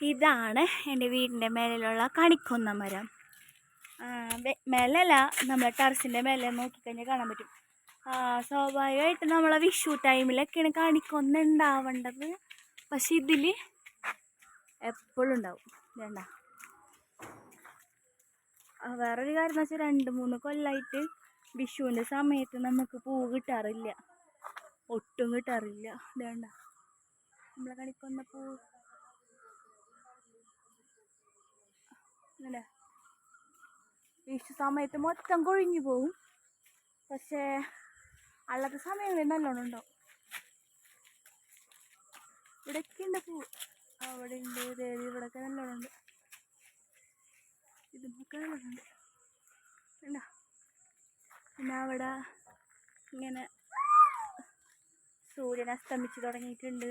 ഇതാണ് എന്റെ വീടിന്റെ മേലിലുള്ള കണിക്കൊന്ന മരം. മേലല്ല നമ്മളെ ടെറസിന്റെ മേലെ നോക്കിക്കഴിഞ്ഞാൽ കാണാൻ പറ്റും. സ്വാഭാവികമായിട്ട് നമ്മളെ വിഷു ടൈമിലൊക്കെയാണ് കണിക്കൊന്ന ഉണ്ടാവേണ്ടത്. പക്ഷെ ഇതിൽ എപ്പോഴും ഉണ്ടാവും. വേണ്ട. വേറൊരു കാര്യം എന്ന് വെച്ചാൽ രണ്ട് മൂന്ന് കൊല്ലമായിട്ട് വിഷുവിന്റെ സമയത്ത് നമുക്ക് പൂ കിട്ടാറില്ല. ഒട്ടും കിട്ടാറില്ല. വേണ്ട. നമ്മളെ കണിക്കൊന്ന പൂവ് ഇങ്ങനെ വിഷു സമയത്ത് മൊത്തം കൊഴിഞ്ഞു പോവും. പക്ഷേ അല്ലാത്ത സമയങ്ങളിൽ നല്ലോണം ഉണ്ടാവും. ഇവിടെയൊക്കെ ഉണ്ട് പൂ. അവിടെ ഉണ്ട് ദേവി ഇവിടെയൊക്കെ നല്ലോണം ഉണ്ട്. ഇതൊക്കെ നല്ലോണം ഉണ്ട്. പിന്നെ അവിടെ ഇങ്ങനെ സൂര്യൻ അസ്തമിച്ച് തുടങ്ങിയിട്ടുണ്ട്.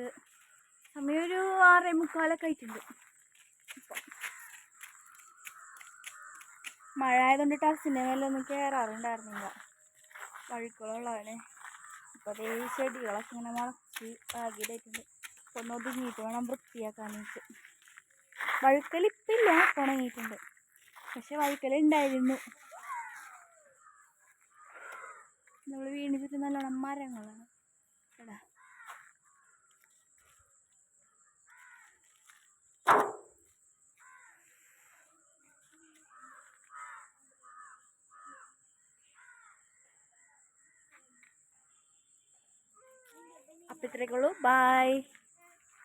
സമയം ഒരു ആറേ മുക്കാലൊക്കെ ആയിട്ടുണ്ട്. ഇപ്പം മഴ ആയതുകൊണ്ടിട്ട് ആ സിനിമയിലൊന്നും കയറാറുണ്ടായിരുന്നില്ല വഴുക്കളുള്ളതാണ് ഇപ്പോൾ അതേ ചെടികളൊക്കെ ഇങ്ങനെ മുളച്ച് ആകിയിട്ടുണ്ട് അപ്പോൾ ഒന്ന് ഒതുങ്ങിയിട്ട് വേണം വൃത്തിയാക്കാനായിട്ട്. വഴുക്കൽ ഇപ്പില്ല ഉണങ്ങിയിട്ടുണ്ട്. പക്ഷെ വഴുക്കൽ ഉണ്ടായിരുന്നു നമ്മൾ ചുറ്റും നല്ലോണം മരങ്ങളാണ്. എടാ. അപ്പം ഇത്രയൊക്കെ ഉള്ളൂ. ബായ്